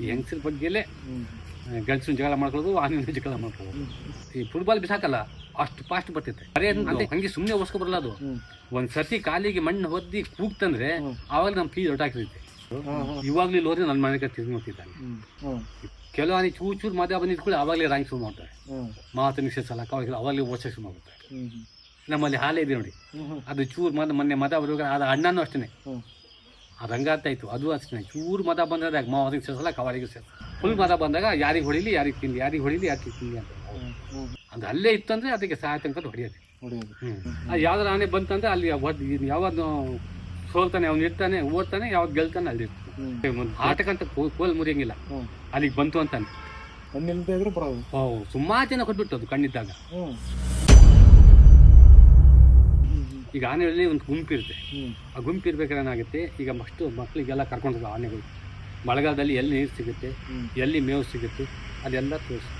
ಈ ಹೆಂಗಸ್ರ ಬಗ್ಗೆಲೇ ಹ್ಮ್. ಜಗಳ ಮಾಡ್ಕೊಳ್ಳೋದು ಆನಿನ ಜಗಳ ಮಾಡ್ಕೊಳ್ಳೋದು. ಈ ಫುಟ್ಬಾಲ್ ಬಿಸಾಕಲ್ಲ ಅಷ್ಟು ಫಾಸ್ಟ್ ಬರ್ತೈತೆ. ಅದೇ ಹಂಗೆ ಸುಮ್ಮನೆ ಹೊಸ್ಕೊ ಬರಲ್ಲ ಅದು. ಒಂದು ಸರ್ತಿ ಕಾಲಿಗೆ ಮಣ್ಣು ಹೊದ್ದಿ ಕೂಗ್ತಂದ್ರೆ. ಆವಾಗ ನಮ್ಮ ಹಾಕಿರ್ತೈತಿ ಹಾ ಇವಾಗ್ಲೂ ಇಲ್ಲಿ ಹೋದ್ರೆ ನನ್ನ ಮನೆ ತಿರ್ಗಿ ನೋಡ್ತಿದ್ದಾನೆ. ಕೆಲವು ಆನೆ ಚೂರು ಚೂರು ಬಂದಿದ್ರು ಕೂಡ ಅವಾಗಲೇ ರ್ಯಾಂಕ್ ಶುರು ಮಾಡ್ತಾರೆ. ಮಾತು ನಿಶ್ಚಿತ ಅವಾಗ ಅವಾಗಲೇ ಶುರು ಮಾಡ್ತಾರೆ ನಮ್ಮಲ್ಲಿ ಹಾಲೇ ಇದೆ ನೋಡಿ. ಅದು ಚೂರು ಮದ ಮೊನ್ನೆ ಮದ ಬರುವಾಗ ಅದು ಅಣ್ಣನೂ ಅಷ್ಟೇ ಅದು ಆಯ್ತು ಅದು ಅಷ್ಟೇ. ಚೂರು ಮದ ಬಂದಾಗ ಮಾವನಿಗೆ ಸೇರ್ಸಲ್ಲ ಕವಾಡಿಗೆ ಸೇರಿಸ ಫುಲ್ ಮದ ಬಂದಾಗ ಯಾರಿಗೆ ಹೊಡಿಲಿ ಯಾರಿಗೆ ತಿನ್ಲಿ ಯಾರಿಗೆ ಹೊಡಿಲಿ ಯಾರಿಗೆ ತಿನ್ಲಿ ಅಂತ. ಅದು ಅಲ್ಲೇ ಇತ್ತಂದ್ರೆ ಅದಕ್ಕೆ ಸಹಾಯ ತನಕ ಹೊಡೆಯೋದು. ಹ್ಞೂ ಯಾವ್ದಾರ ಆನೆ ಬಂತಂದ್ರೆ ಅಲ್ಲಿ ಹೊಡೆದು ಯಾವ್ದು ಸೋಲ್ತಾನೆ ಅವ್ನು ಇರ್ತಾನೆ ಓದ್ತಾನೆ ಯಾವಾಗ ಗೆಲ್ತಾನೆ ಅಲ್ಲಿ ಆಟಕ್ಕಂತ ಕೋಲ್ ಮುರಿಯಂಗಿಲ್ಲ. ಅಲ್ಲಿಗೆ ಬಂತು ಅಂತಾನೆ. ಸುಮಾರು ಜನ ಕೊಟ್ಬಿಟ್ಟು ಅದು ಕಣ್ಣಿದ್ದಾಗ. ಈಗ ಆನೆಗಳಲ್ಲಿ ಒಂದು ಗುಂಪಿರುತ್ತೆ ಆ ಗುಂಪು ಇರ್ಬೇಕಾದ್ರೆ ಏನಾಗುತ್ತೆ? ಈಗ ಮಷ್ಟು ಮಕ್ಕಳಿಗೆಲ್ಲ ಕರ್ಕೊಂಡು ಹೋಗೋ ಆನೆಗಳು. ಮಳೆಗಾಲದಲ್ಲಿ ಎಲ್ಲಿ ನೀರು ಸಿಗುತ್ತೆ? ಎಲ್ಲಿ ಮೇವು ಸಿಗುತ್ತೆ? ಅದೆಲ್ಲ ತೋರಿಸಿ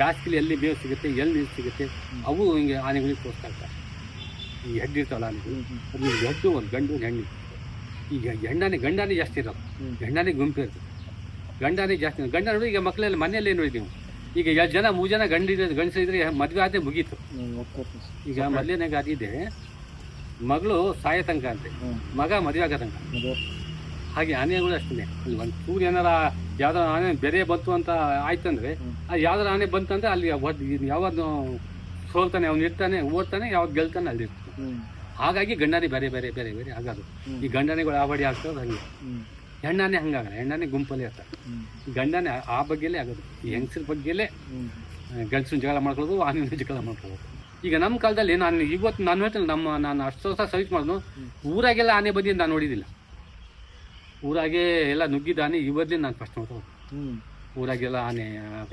ಜಾಸ್ತಿ ಎಲ್ಲಿ ಮೇವು ಸಿಗುತ್ತೆ? ಎಲ್ಲಿ ನೀರು ಸಿಗುತ್ತೆ? ಅವು ಹಿಂಗೆ ಆನೆಗಳಿಗೆ ತೋರಿಸ್ತಾ ಇರ್ತಾರೆ. ಈ ಹೆಡ್ಡಿರ್ತಾವಲ್ಲ ಆನೆಗಳು? ಅದು ಹೆಡ್ಡು ಒಂದು ಗಂಡು ಒಂದು ಹೆಣ್ಣು. ಈಗ ಹೆಣ್ಣಾನೆ ಗಂಡಾನೇ ಜಾಸ್ತಿ ಇರೋದು. ಗಂಡನೇ ಹೆಣ್ಣಾನೆ ಗುಂಪು ಇರ್ತದೆ. ಗಂಡಾನೇ ಜಾಸ್ತಿ. ಗಂಡ ನೋಡಿ ಈಗ ಮಕ್ಕಳೆಲ್ಲ ಮನೆಯಲ್ಲೇ ನೋಡಿದ್ದೀವಿ ಈಗ ಎರಡು ಜನ ಮೂರು ಜನ ಗಂಡಿದ್ರೆ ಗಂಡಸಿದ್ರೆ ಮದುವೆ ಆದ್ರೆ ಮುಗೀತು. ಈಗ ಮೊದಲನೇ ಗಾದಿದೆ ಮಗಳು ಸಾಯ ತನಕ ಅಂತೆ. ಮಗ ಮದುವೆ ಆಗೋ ತನಕ. ಹಾಗೆ ಆನೆಗಳು ಅಷ್ಟೇ ಅಲ್ಲಿ ಒಂದು ಚೂರು ಏನಾರ ಯಾವ್ದಾರ ಆನೆ ಬೆರೆ ಬಂತು ಅಂತ ಆಯ್ತಂದ್ರೆ ಅದು ಆ ಯಾವ್ದಾರ ಆನೆ ಬಂತಂದ್ರೆ ಅಲ್ಲಿ ಯಾವ್ದು ಸೋಲ್ತಾನೆ ಅವ್ನು ಇರ್ತಾನೆ ಓದ್ತಾನೆ ಯಾವ್ದು ಗೆಲ್ತಾನೆ ಅಲ್ಲಿ ಹಾಗಾಗಿ ಗಂಡನೆ ಬೇರೆ ಬೇರೆ ಬೇರೆ ಬೇರೆ ಆಗೋದು. ಈ ಗಂಡನೆಗಳು ಆಬಡಿ ಆಗ್ತದೆ ಹಂಗೆ. ಹೆಣ್ಣಾನೆ ಹಂಗಾಗಲ್ಲ ಹೆಣ್ಣಾನೆ ಗುಂಪಲ್ಲಿ ಇರ್ತಾರೆ. ಗಂಡನೇ ಆ- ಬಗ್ಗೆಲೇ ಆಗೋದು ಈ ಹೆಂಗಸ್ರ ಬಗ್ಗೆಲೇ ಗಂಡಸಿನ ಜಗಳ ಮಾಡ್ಕೊಳ್ಳೋದು ಆನಿನ ಜಗಳ ಮಾಡ್ಕೊಳ್ಳೋದು. ಈಗ ನಮ್ಮ ಕಾಲದಲ್ಲಿ ನಾನು ಇವತ್ತು ನಾನು ಹೇಳ್ತೀನಿ ನಮ್ಮ ನಾನು ಅಷ್ಟು ವರ್ಷ ಸರ್ವಿಸ್ ಮಾಡಿದ್ನು ಊರಾಗೆಲ್ಲ ಆನೆ ಬಂದಿ ನಾನು ನೋಡಿದ್ದಿಲ್ಲ ಊರಾಗೆ ಎಲ್ಲ ನುಗ್ಗಿದ ಆನೆ ಇವತ್ತೇ ನಾನು ಫಸ್ಟ್ ನೋಡ್ತಾ ಊರಾಗೆಲ್ಲ ಆನೆ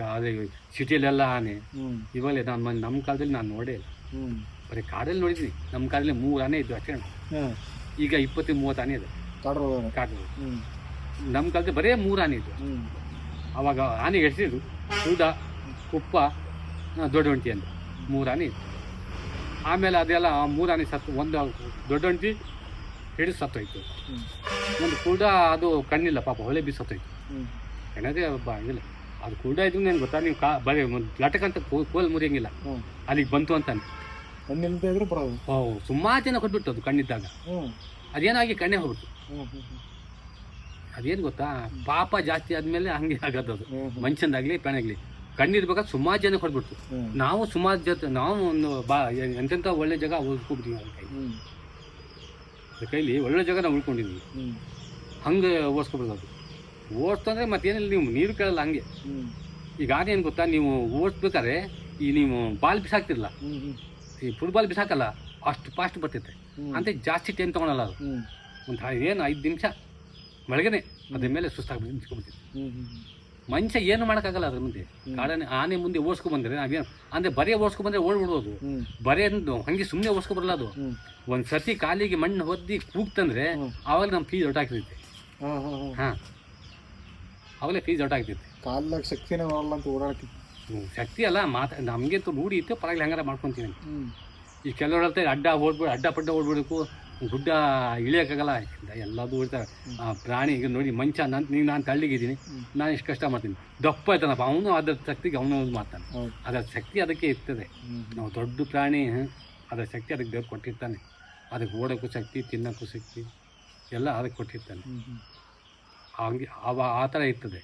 ಅದೇ ಸಿಟಿಯಲ್ಲೆಲ್ಲ ಆನೆ ಇವಾಗಲೇ ನಾನು ಮನ್- ನಮ್ಮ ಕಾಲದಲ್ಲಿ ನಾನು ನೋಡೇ ಇಲ್ಲ. ಬರೀ ಕಾಡಲ್ಲಿ ನೋಡಿದ್ದೀನಿ ನಮ್ಮ ಕಾಲದಲ್ಲಿ ಮೂರು ಆನೆ ಇದ್ದು ಅಷ್ಟೇ. ಈಗ ಇಪ್ಪತ್ತು ಮೂವತ್ತು ಆನೆ ಇದೆ. ಕಾಡು ನಮ್ಮ ಕಾಲದ ಬರೇ ಮೂರು ಆನೆ ಇದ್ದು ಅವಾಗ ಆನೆ ಹೆಸರಿದ್ರು ಉದ ಉಪ್ಪ ದೊಡ್ಡ ಒಂಟಿ ಅಂತ ಮೂರು ಆನೆ ಇತ್ತು ಆಮೇಲೆ ಅದೆಲ್ಲ ಆ ಮೂರು ಆನೆ ಸತ್ತು ಒಂದು ದೊಡ್ಡ ಒಂಟಿ ಹಿಡಿದು ಸತ್ತೋಯ್ತು. ಒಂದು ಕೂಡ ಅದು ಕಣ್ಣಿಲ್ಲ ಪಾಪ ಹೊಳೆ ಬಿ ಸತ್ತೋಯ್ತು. ಏನದೇ ಹಂಗಿಲ್ಲ. ಅದು ಕೂಡ ಇದ್ರು ನನಗೆ ಗೊತ್ತಾ? ನೀವು ಕಾ ಬರೀ ಒಂದು ಲಟಕಂತ ಕೋಲ್ ಮುರಿಯಂಗಿಲ್ಲ. ಅಲ್ಲಿಗೆ ಬಂತು ಅಂತಾನೆ. ಕಣ್ಣಿಲ್ಲದೆ ಇದ್ರೆ ಓ ಸುಮಾರು ಜನ ಕೊಟ್ಬಿಟ್ಟು ಅದು ಕಣ್ಣಿದ್ದಾಗ. ಅದೇನಾಗಿ ಕಣ್ಣೇ ಹೋಗ್ಬಿಡ್ತು. ಹ್ಮ್. ಅದೇನು ಗೊತ್ತಾ? ಪಾಪ ಜಾಸ್ತಿ ಆದಮೇಲೆ ಹಂಗೆ ಆಗೋದು ಅದು. ಮನುಷ್ಯನಾಗ್ಲಿ ಮನುಷ್ಯಂದಾಗಲಿ ಪ್ರಾಣಿಯಾಗಲಿ. ಕಣ್ಣಿರ್ಬೇಕಾದ್ರೆ ಸುಮಾರು ಜನ ಕೊಟ್ಬಿಡ್ತು ನಾವು ಸುಮಾರು ಜೊತೆ ನಾವು ಒಂದು ಬಾ ಎಂತೆಂಥ ಒಳ್ಳೆ ಜಾಗ ಉಳ್ಕೊಬಿಟ್ಟಿವಿ ಅವ್ರ ಕೈ ಅವ್ರ ಕೈಲಿ ಒಳ್ಳೆ ಜಾಗ ನಾವು ಉಳ್ಕೊಂಡಿದ್ವಿ ಹಂಗೆ ಓಡಿಸ್ಕೊಬಿಡೋದು ಓಡಿಸ್ತಂದ್ರೆ ಮತ್ತೇನಿಲ್ಲ ನೀವು ನೀರು ಕೇಳಲ್ಲ ಹಂಗೆ. ಈಗ ಏನು ಗೊತ್ತಾ ನೀವು ಓಡಿಸ್ಬೇಕಾದ್ರೆ ಈ ನೀವು ಬಾಲ್ ಬಿಸಾಕ್ತಿರಲ್ಲ. ಈ ಫುಟ್ಬಾಲ್ ಬಿಸಾಕಲ್ಲ ಅಷ್ಟು ಫಾಸ್ಟ್ ಬರ್ತೈತೆ. ಅಂತ ಜಾಸ್ತಿ ಟೈಮ್ ತೊಗೊಳಲ್ಲ ಅದು. ಒಂದು ಏನು ಐದು ನಿಮಿಷ. ಬೆಳಗ್ಗೆನೆ ಅದ್ರ ಮೇಲೆ ಹ್ಮ್ ಹ್ಮ್ ಮನುಷ್ಯ ಏನು ಮಾಡೋಕ್ಕಾಗಲ್ಲ ಅದ್ರ ಮುಂದೆ. ಕಾಡನೆ ಆನೆ ಮುಂದೆ ಓಡಿಸ್ಕೊ ಬಂದರೆ ನಾವೇನು ಅಂದರೆ ಬರೀ ಓಡಿಸ್ಕೊ ಬಂದರೆ ಓಡ್ಬಿಡ್ಬೋದು ಹ್ಮ್. ಬರೀ ಹಂಗೆ ಸುಮ್ಮನೆ ಓಡಿಸ್ಕೊ ಬರಲ್ಲ ಅದು. ಒಂದು ಸರ್ತಿ ಕಾಲಿಗೆ ಮಣ್ಣು ಹೊದ್ದಿ ಕೂಗ್ತಂದ್ರೆ. ಆವಾಗ ನಮ್ಮ ಫೀಸ್ ಹೊರಟಾಗ್ತೈತೆ ಹಾ ಆವಾಗಲೇ ಫೀಸ್ ಹೊರಟಾಗ್ತೈತೆ ಕಾಲ್ದಾಗ ಶಕ್ತಿನೇ ಬರಲ್ಲ ಅಂತ ಓಡಾಡ್ತಿ ಶಕ್ತಿ ಅಲ್ಲ ಮಾತಾ ನಮಗಂತೂ ರೂಢಿ ಇತ್ತು ಪರವಾಗಿಲ್ಲ ಹಂಗಾರ ಮಾಡ್ಕೊತೀನಿ. ಈ ಕೆಲವರು ಹೇಳ್ತಾರೆ ಅಡ್ಡ ಓಡ್ಬಿಡು ಅಡ್ಡ ಪಡ್ಡ ಓಡ್ಬಿಡಬೇಕು. ಗುಡ್ಡ ಇಳಿಯೋಕ್ಕಾಗಲ್ಲ ಎಲ್ಲದೂ ಇರ್ತಾರೆ. ಆ ಪ್ರಾಣಿ ಈಗ ನೋಡಿ ಮಂಚ ನಾನು ನೀವು ನಾನು ತಳ್ಳಿಗಿದ್ದೀನಿ. ನಾನು ಇಷ್ಟು ಕಷ್ಟ ಮಾಡ್ತೀನಿ. ದಪ್ಪ ಆಯ್ತಾನಪ್ಪ ಅವನು ಅದರ ಶಕ್ತಿಗೆ ಅವನು ಮಾಡ್ತಾನೆ. ಅದರ ಶಕ್ತಿ ಅದಕ್ಕೆ ಇರ್ತದೆ. ನಾವು ದೊಡ್ಡ ಪ್ರಾಣಿ ಅದರ ಶಕ್ತಿ ಅದಕ್ಕೆ ದೇವ್ರು ಕೊಟ್ಟಿರ್ತಾನೆ. ಅದಕ್ಕೆ ಓಡೋಕ್ಕೂ ಶಕ್ತಿ ತಿನ್ನೋಕ್ಕೂ ಶಕ್ತಿ ಎಲ್ಲ ಅದಕ್ಕೆ ಕೊಟ್ಟಿರ್ತಾನೆ. ಹಂಗೆ ಅವ ಆ ಥರ ಇರ್ತದೆ.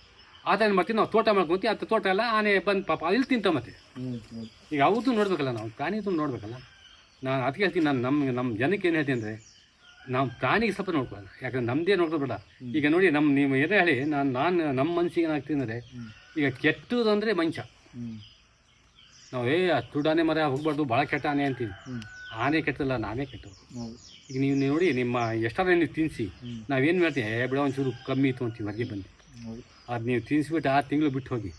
ಆ ಥರ ಮಾಡ್ತೀವಿ? ನಾವು ತೋಟ ಮಾಡ್ಕೊತೀವಿ. ಅದು ತೋಟ ಎಲ್ಲ ಆನೆ ಬಂದು ಪಾಪ ಅಲ್ಲಿ ತಿಂತ ಮತ್ತೆ. ಈಗ ಅವ್ರದ್ದು ನೋಡ್ಬೇಕಲ್ಲ ನಾವು? ಪ್ರಾಣಿದು ನೋಡ್ಬೇಕಲ್ಲ? ನಾನು ಅದಕ್ಕೆ ಹೇಳ್ತೀನಿ ನಾನು ನಮ್ಮ ನಮ್ಮ ಜನಕ್ಕೆ ಏನು ಹೇಳ್ತೀನಿ ಅಂದರೆ ನಾವು ಪ್ರಾಣಿಗೆ ಸ್ವಲ್ಪ ನೋಡ್ಕೊಳ್ಳೋಣ. ಯಾಕಂದ್ರೆ ನಮ್ಮದೇ ಬೇಡ. ಈಗ ನೋಡಿ ನಮ್ಮ ನೀವು ಏನೇ ಹೇಳಿ ನಾನು ನಾನು ನಮ್ಮ ಮನಸ್ಸಿಗೆ ಏನಾಗ್ತೀನಿ ಅಂದರೆ ಈಗ ಕೆಟ್ಟದು ಅಂದರೆ ಮಂಚ. ನಾವು ಏ ತುಡಾನೆ ಮರ ಹೋಗ್ಬಾರ್ದು ಭಾಳ ಕೆಟ್ಟ ಆನೆ ಅಂತೀವಿ ಆನೆ ಕೆಟ್ಟಲ್ಲ ನಾನೇ ಕೆಟ್ಟವು ಈಗ ನೀವು ನೋಡಿ ನಿಮ್ಮ ಎಷ್ಟಾದ್ರೆ ನೀವು ತಿನ್ನಿಸಿ ನಾವೇನು ಮಾಡ್ತೀವಿ ಏ ಬಿಡ ಒಂಚೂರು ಕಮ್ಮಿ ಇತ್ತು ಅಂತೀವಿ ಹೊರಗೆ ಬಂದು. ಅದು ನೀವು ತಿನ್ನಿಸ್ಬಿಟ್ಟು ಆ ತಿಂಗಳು ಬಿಟ್ಟು ಹೋಗಿ.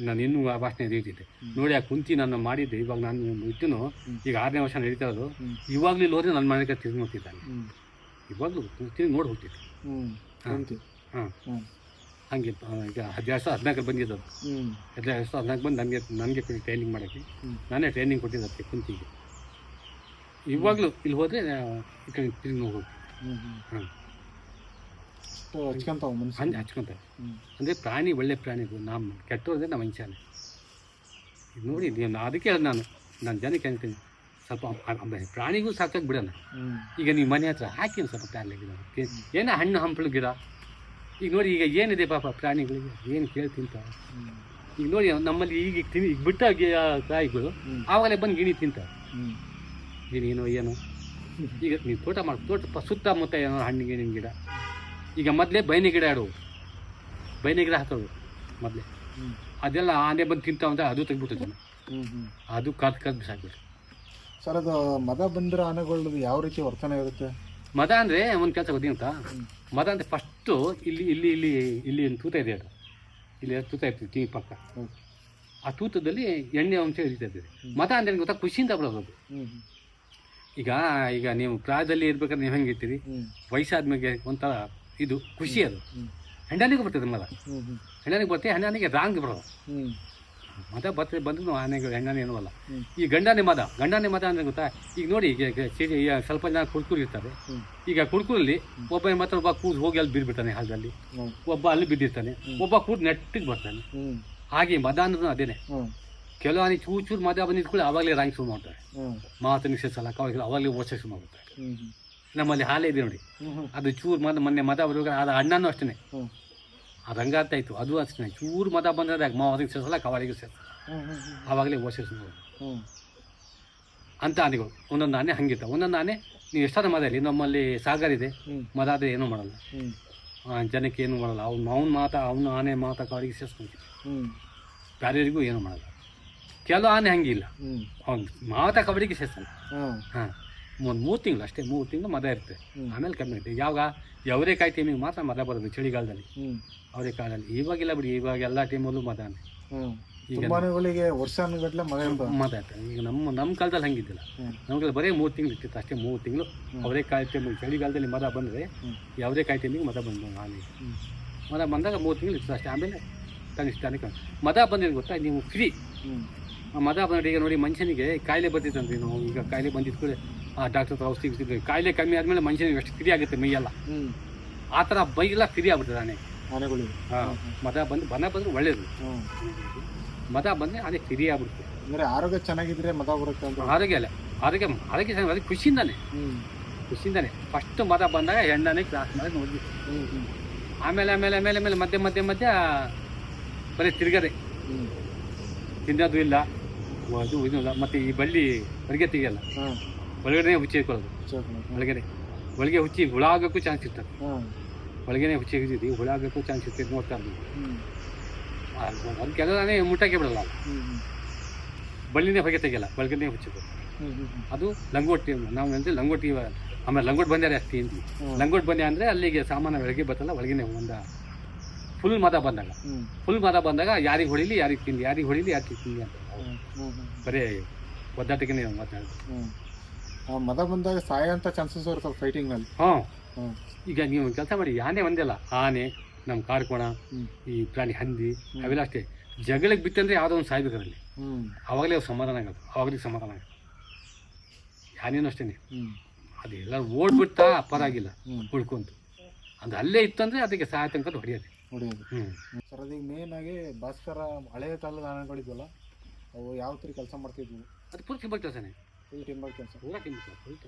ನಾನು ಇನ್ನೂ ಆ ಭಾಷಣ ನಡೀತಿದ್ದೆ ನೋಡಿ ಆ ಕುಂತಿ ನಾನು ಮಾಡಿದ್ದೆ ಇವಾಗ ನಾನು ಇಟ್ಟನು ಈಗ ಆರನೇ ವರ್ಷ ನಡೀತಾ ಇರೋದು ಇವಾಗಲೂ ಇಲ್ಲಿ ಹೋದ್ರೆ ನನ್ನ ಮನೆಗೆ ತಿರುಗಿ ನೋಡ್ತಿದ್ದಾನೆ. ಇವಾಗಲೂ ತಿರುಗಿ ನೋಡಿ ಹೋಗ್ತಿದ್ದೆ. ಹಾ. ಕುಂತಿ. ಹಾಂ. ಹಾಗೆ ಈಗ ಹದಿನಾರು ಸಾವಿರ ಹದಿನಾಲ್ಕು ಬಂದಿದ್ದು ಹದಿನಾರು ಸಾವಿರ ಹದಿನಾಲ್ಕು ಬಂದು ನನಗೆ ನನಗೆ ಟ್ರೈನಿಂಗ್ ಮಾಡೋಕ್ಕೆ. ನಾನೇ ಟ್ರೈನಿಂಗ್ ಕೊಟ್ಟಿದ್ದೆ ಕುಂತಿಗೆ. ಇವಾಗಲೂ ಇಲ್ಲಿ ಹೋದರೆ ಈ ಕಡೆ ತಿರುಗಿ ನೋಡಿ ಹೋಗ್ತೀನಿ ಹಾಂ. ಅಷ್ಟು ಹಚ್ಕೊಂತಾವ ಮನುಷ್ಯ. ಹಂಗೆ ಹಚ್ಕೊಂತಾರೆ ಹ್ಮ್. ಅಂದರೆ ಪ್ರಾಣಿ ಒಳ್ಳೆ ಪ್ರಾಣಿ ಇದು ನಮ್ಮ ಕೆಟ್ಟೋದೇ ನಮ್ಮ ಮನುಷ್ಯನೇ ಇದು ನೋಡಿ ನೀವು ನಾ- ಅದಕ್ಕೆ ಹೇಳಿದ್ ನಾನು. ನಾನು ಜನಕ್ಕೆ ಹೇಳ್ತೀನಿ ಸ್ವಲ್ಪ ಅ- ಅ- ಪ್ರಾಣಿಗೂ ಸಾಕಾಗಿ ಬಿಡೋಣ. ಹ್ಮ್. ಈಗ ನೀವು ಮನೆ ಹತ್ರ ಹಾಕಿ ಒಂದು ಸ್ವಲ್ಪ ಪ್ಯಾರ್ಲೆ ಗಿಡ ಏ- ಏನೋ ಹಣ್ಣು ಹಂಪಲು ಗಿಡ. ಈಗ ನೋಡಿ ಈಗ ಏನಿದೆ ಪಾಪ ಪ್ರಾಣಿಗಳಿಗೆ? ಏನು ಕೇಳಿ ತಿಂತಾವೆ ಹ್ಮ್. ಈಗ ನೋಡಿ ನಮ್ಮಲ್ಲಿ ಈಗ ತಿನ್ ತಿನ್ನಿ ಈಗ ಬಿಟ್ಟ ಗಿ- ಕಾಯಿಗಳು ಹ್ಮ್. ಆವಾಗಲೇ ಬಂದು ಗಿಣಿ ತಿಂತಾವೆ. ಹ್ಮ್. ಗಿಣಿ ಏನೋ ಏನೋ. ಈಗ ನೀವು ತೋಟ ಮಾಡಿ ತೋಟ ಪ- ಸುತ್ತಮುತ್ತ ಏನೋ ಹಣ್ಣು ಗಿಣಿನ ಗಿಡ. ಈಗ ಮೊದಲೇ ಬೈನೆ ಗಿಡ ಆಡೋವು ಬೈನೆ ಗಿಡ ಹಾಕೋದು ಮೊದಲೇ. ಅದೆಲ್ಲ ಆನೆ ಬಂದು ತಿಂತಾವ ಅಂತ ಅದು ಹ್ಮ್ ಹ್ಮ್. ಅದು ಕದ್ ಕದ್ ಬಿಸಾಕ್ಬಿಟ್ಟು ಸರ್ ಅದು ಮದ ಬಂದಿರೋ ಆನೆಗಳದ್ದು ಯಾವ ರೀತಿ ವರ್ತನೆ ಇರುತ್ತೆ? ಮದ ಅಂದರೆ ಒಂದು ಕೆಲಸ ಗೊತ್ತಿ ಅಂತ ಮದ ಅಂದರೆ ಫಸ್ಟು ಇಲ್ಲಿ ಇಲ್ಲಿ ಇಲ್ಲಿ ಇಲ್ಲಿ ಒಂದು ತೂತ ಇದೆ ಅದು. ಇಲ್ಲಿ ತೂತ ಇರ್ತೀವಿ ಟಿವಿ ಪಕ್ಕ. ಆ ತೂತದಲ್ಲಿ ಎಣ್ಣೆ ಅಂಶ ಇರ್ತಾ ಇರ್ತದೆ. ಮದ ಅಂದರೆ ಗೊತ್ತಾ? ಖುಷಿಯಿಂದ ಅದು. ಈಗ ಈಗ ನೀವು ಪ್ರಾಯದಲ್ಲಿ ಇರ್ಬೇಕಾದ್ರೆ ನೀವು ಹೆಂಗಿರ್ತೀರಿ ವಯಸ್ಸಾದ್ಮೇಲೆ ಒಂಥರ ಇದು ಖುಷಿ ಅದು. ಹೆಂಡಾನಿಗೆ ಹೆಂಡನಿಗೆ ಬರ್ತದೆ ಮದ ಹೆಂಡಾನಿಗೆ ಬರ್ತದೆ ಹೆಣ್ಣನಿಗೆ ರಾಂಗ್ ಬರೋದು. ಮದ ಬರ್ತದೆ ಬಂದ್ರು ಆನೆಗೆ ಹೆಣ್ಣನೇ ಏನೂ ಅಲ್ಲ. ಈ ಗಂಡಾನೆ ಮದ ಗಂಡನೆ ಮದ ಅಂದರೆ ಗೊತ್ತಾ? ಈಗ ನೋಡಿ ಈಗ ಸೀರೆ ಈಗ ಸ್ವಲ್ಪ ಜನ ಕುಡ್ಕುರು ಇರ್ತಾರೆ. ಈಗ ಕುಡ್ಕುರಲ್ಲಿ ಒಬ್ಬ ಮಾತ್ರ ಒಬ್ಬ ಕೂದ್ ಹೋಗಿ ಅಲ್ಲಿ ಬಿದ್ದುಬಿಡ್ತಾನೆ ಹಾಲದಲ್ಲಿ ಒಬ್ಬ ಅಲ್ಲಿ ಬಿದ್ದಿರ್ತಾನೆ. ಒಬ್ಬ ಕೂದ್ ನೆಟ್ಟಿಗೆ ಬರ್ತಾನೆ. ಹಾಗೆ ಮದ ಅನ್ನೋದು ಅದೇನೆ. ಕೆಲವಾನಿ ಚೂರು ಚೂರು ಮದ ಬಂದಿದ್ಕೊಳ್ಳಿ ಅವಾಗಲೇ ರಾಂಗ್ ಶುರು ಮಾಡ್ತಾರೆ. ಹ್ಮ್. ಮಾತು ನಿಶ್ಚಿಸಲ್ಲ ಅವಾಗ ಅವಾಗಲೇ ಓಡಿಸ ಶುರು ಮಾಡ್ತಾರೆ. ನಮ್ಮಲ್ಲಿ ಹಾಲೇ ಇದೆ ನೋಡಿ. ಅದು ಚೂರು ಮದ ಮೊನ್ನೆ ಮದ ಬರುವಾಗ ಅದು ಅಣ್ಣನೂ ಅಷ್ಟೇ ಅದು ರಂಗಾತ ಇತ್ತು ಅದು ಅಷ್ಟೇ ಚೂರು ಮದ ಬಂದರೆ ಮಾವನಿಗೆ ಸೇರಿಸಲ್ಲ ಹ್ಮ್ ಹ್ಮ್ ಆವಾಗಲೇ ಹ್ಮ್. ಅಂತ ಆನೆಗಳು ಒಂದೊಂದು ಆನೆ ಹಂಗಿತ್ತು ಒಂದೊಂದು ಆನೆ ನೀವು ಎಷ್ಟಾದ ಮದ ಇಲ್ಲಿ ನಮ್ಮಲ್ಲಿ ಸಾಗರ್ ಇದೆ. ಮದ ಆದರೆ ಏನೂ ಮಾಡಲ್ಲ. ಜನಕ್ಕೆ ಏನೂ ಮಾಡಲ್ಲ. ಅವ್ನು ಅವ್ನ ಮಾತ ಅವನು ಆನೆ ಮಾತ ಕವಾಳಿಗೆ ಸೇರಿಸ್ಕೊಂತೀವಿ ಹ್ಮ್. ಬೇರೆಯವರಿಗೂ ಏನೂ ಮಾಡಲ್ಲ. ಕೆಲವು ಆನೆ ಹಂಗಿಲ್ಲ. ಅವ್ನು ಮಾತ ಕಬಡ್ಡಿಗೆ ಸೇರಿಸಲ್ಲ. ಹಾಂ. ಒಂದು ಮೂರು ತಿಂಗಳು ಅಷ್ಟೇ ಮೂರು ತಿಂಗಳು ಮದ ಇರುತ್ತೆ. ಆಮೇಲೆ ಕಮ್ಮಿ ಇರುತ್ತೆ. ಯಾವಾಗ ಅವರೇಕಾಯಿ ಟೈಮಿಗೆ ಮಾತ್ರ ಮದ ಬರೋದು ಚಳಿಗಾಲದಲ್ಲಿ. ಅವರೇ ಅವರೇಕಾಲದಲ್ಲಿ ಇವಾಗೆಲ್ಲ ಬಿಡಿ ಇವಾಗ ಎಲ್ಲ ಟೈಮಲ್ಲೂ ಮದಾನೆ ಈಗ ವರ್ಷಾನುಗಟ್ಲೆ ಮದ ಇರ್ತದೆ ಈಗ ನಮ್ಮ ನಮ್ಮ ಕಾಲದಲ್ಲಿ ಹಂಗಿದ್ದಿಲ್ಲ. ನಮ್ಗೆ ಬರೀ ಮೂರು ತಿಂಗಳು ಇರ್ತಿತ್ತು ಅಷ್ಟೇ ಮೂರು ತಿಂಗಳು. ಅವರೇಕಾಯಿ ಟೈಮಿಗೆ ಚಳಿಗಾಲದಲ್ಲಿ ಮದ ಬಂದರೆ ಯಾವುದೇ ಅವರೇಕಾಯಿ ಟೈಮಿಗೆ ಮದ ಬಂದು ಹಾಲಿ ಮದ ಬಂದಾಗ ಮೂರು ತಿಂಗಳು ಇರ್ತದೆ ಅಷ್ಟೇ. ಆಮೇಲೆ ತನಿಷ್ಠಾನೆ ಮದ ಬಂದಿದ್ದು ಗೊತ್ತಾ? ನೀವು ಫ್ರೀ ಆ ಮದ ಬಂದ್ರೆ ಈಗ ನೋಡಿ ಮನುಷ್ಯನಿಗೆ ಕಾಯಿಲೆ ಬರ್ತಿತ್ತಂತೆ. ನಾವು ಈಗ ಕಾಯಿಲೆ ಬಂದಿದ್ದ ಕೂಡ ಆ ಡಾಕ್ಟರ್ ಹತ್ರ ಔಷಧಿ ಸಿಗ್ತಿದ್ವಿ ಕಾಯಿಲೆ ಕಮ್ಮಿ ಆದಮೇಲೆ ಮನುಷ್ಯನಿಗೆ ಎಷ್ಟು ಫ್ರೀ ಆಗುತ್ತೆ ಮೈಯೆಲ್ಲ. ಹ್ಮ್. ಆ ಥರ ಬೈಗೆಲ್ಲ ಫ್ರೀ ಆಗ್ಬಿಡ್ತದೆ ಆನೆ. ಮತ ಹಾಂ ಮದ ಬಂದು ಬನ ಬಂದ್ರೆ ಒಳ್ಳೇದು. ಹ್ಮ್. ಮದ ಬಂದರೆ ಅದೇ ಫ್ರೀ ಆಗ್ಬಿಡ್ತದೆ ಅಂದ್ರೆ ಆರೋಗ್ಯ ಚೆನ್ನಾಗಿದ್ರೆ ಮದ ಬರುತ್ತೆ ಅಂತ. ಆರೋಗ್ಯ ಅಲ್ಲ. ಆರೋಗ್ಯ ಆರೋಗ್ಯ ಚೆನ್ನಾಗಿ ಅದಕ್ಕೆ ಖುಷಿಯಿಂದಾನೆ. ಹ್ಮ್. ಖುಷಿಯಿಂದಾನೆ. ಫಸ್ಟ್ ಮದ ಬಂದಾಗ ಹೆಣ್ಣನೇ ಕ್ಲಾಸ್ ಮಾಡಿ ನೋಡಿದ್ವಿ ಹ್ಮ್ ಹ್ಮ್. ಆಮೇಲೆ ಆಮೇಲೆ ಆಮೇಲೆ ಆಮೇಲೆ ಮಧ್ಯೆ ಮಧ್ಯೆ ಮಧ್ಯ ಬರೀ ತಿರ್ಗದೆ. ಹ್ಮ್. ತಿನ್ನೋದು ಇಲ್ಲ. ಅದು ಇದು ಇಲ್ಲ. ಮತ್ತು ಈ ಬಳ್ಳಿ ಹೊರಗೆ ತೆಗಿಯಲ್ಲ. ಹಾ ಒಳಗಡೆ ಹುಚ್ಚಿ ಇಟ್ಕೊಳ್ಳೋದು. ಒಳಗಡೆ. ಒಳಗೆ ಹುಚ್ಚಿ ಹುಳ ಆಗೋಕ್ಕೂ ಚಾನ್ಸ್ ಇರ್ತದೆ ಒಳಗೇನೆ ಹುಚ್ಚಿ ಹಿಡಿದಿದ್ದೀವಿ ಹುಳ ಆಗೋಕ್ಕೂ ಚಾನ್ಸ್ ಇರ್ತದೆ ನೋಡ್ತಾ ಇರ್ಬೋದು ಅದು ಕೆಲವೇ ಮುಟ್ಟಕ್ಕೆ ಬಿಡಲ್ಲ ಬಳ್ಳಿನೇ ಹೊಗೆ ತೆಗಿಯಲ್ಲ ಬಳ್ಳಿನೇ ಹುಚ್ಚಿದ್ದು ಅದು ಲಂಗೋಟಿ ನಾವು ಅಂದರೆ ಲಂಗೋಟಿ ಆಮೇಲೆ ಲಂಗೋಟ್ ಬಂದಾರೆ ಅಷ್ಟೇ ಅಂತೀವಿ. ಲಂಗೋಟ್ ಬಂದೆ ಅಂದರೆ ಅಲ್ಲಿಗೆ ಸಾಮಾನ್ಯ ಬೆಳಗ್ಗೆ ಬರ್ತಲ್ಲ ಒಳಗೇನೆ ಒಂದು ಫುಲ್ ಮದ ಬಂದಾಗ. ಫುಲ್ ಮದ ಬಂದಾಗ ಯಾರಿಗೆ ಹೊಡಿಲಿ ಯಾರಿಗೆ ತಿನ್ಲಿ ಯಾರಿಗೆ ಹೊಡಿಲಿ ಯಾರಿಗೆ ತಿನ್ಲಿ ಅಂತ ಬರೀ ಒದ್ದಾಟಕ್ಕೆ ಮಾತಾಡೋದು ಮದ ಬಂದಾಗ ಸಾಯೋಂಥ ಚಾನ್ಸಸ್ ಇರ್ತವೆ ಫೈಟಿಂಗ್ನಲ್ಲಿ. ಹಾಂ. ಈಗ ನೀವು ಕೆಲಸ ಮಾಡಿ ಆನೆ ಅಲ್ಲ ಆನೆ ನಮ್ಮ ಕಾರ್ಕೋಣ ಈ ಪ್ರಾಣಿ ಹಂದಿ ಅವೆಲ್ಲ ಅಷ್ಟೇ. ಜಗಳಕ್ಕೆ ಬಿತ್ತಂದ್ರೆ ಯಾವುದೋ ಒಂದು ಸಾಯ್ಬೇಕು ಅದರಲ್ಲಿ. ಅವಾಗಲೇ ಅವ್ರು ಸಮಾಧಾನ ಆಗುತ್ತೆ ಅವಾಗಲೇ ಸಮಾಧಾನ ಆಗುತ್ತೆ. ಯಾನೇನು ಅಷ್ಟೇ ಅದೆಲ್ಲ ಓಡ್ಬಿಡ್ತಾ ಪರಾಗಿಲ್ಲ ಉಳ್ಕೊಂತು. ಅದು ಅಲ್ಲೇ ಇತ್ತಂದ್ರೆ ಅದಕ್ಕೆ ಸಹಾಯ ತನಕ ಹೊಡೆಯೋದು. ಸರ್ ಅದೀಗ ಮೇನ್ ಆಗಿ ಭಾಸ್ಕರ ಹಳೆಯ ಕಾಲದ ಆನೆಗಳಿದ್ವಲ್ಲ ಅವು ಯಾವ ಥರ ಕೆಲಸ ಮಾಡ್ತಿದ್ವು? ಅದು ಪೂರ್ತಿ ಕೆಲಸನೇ. ಫುಲ್ ಟಿಂಬರ್ ಕೆಲಸ ಪೂರ ಸರ್ ಫುಲ್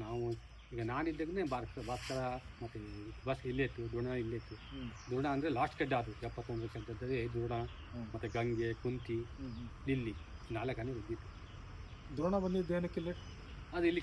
ನಾವು ಈಗ ನಾನಿದ್ದಾಗನೇ ಭಾಸ್ಕರ ಭಾಸ್ಕರ ಮತ್ತು ಬಸ್ ಇಲ್ಲೇ ಇತ್ತು ದುಣ ಇಲ್ಲೇ ಇತ್ತು. ಅಂದ್ರೆ ದುಣ ಅಂದರೆ ಲಾಸ್ಟ್ ಕಡ್ಡ ಅದು ಎಪ್ಪತ್ತೊಂದು ಕಡ್ಡದಲ್ಲಿ ದೃಢ. ಮತ್ತು ಗಂಗೆ ಕುಂತಿ ಲಿಲ್ಲಿ ನಾಲ್ಕು ಆನೆ ಬಿದ್ದಿತ್ತು ದ್ರೋಣ ಬಂದಿದ್ದು ಏನಕ್ಕಿಲ್ಲ ಅದು ಇಲ್ಲಿ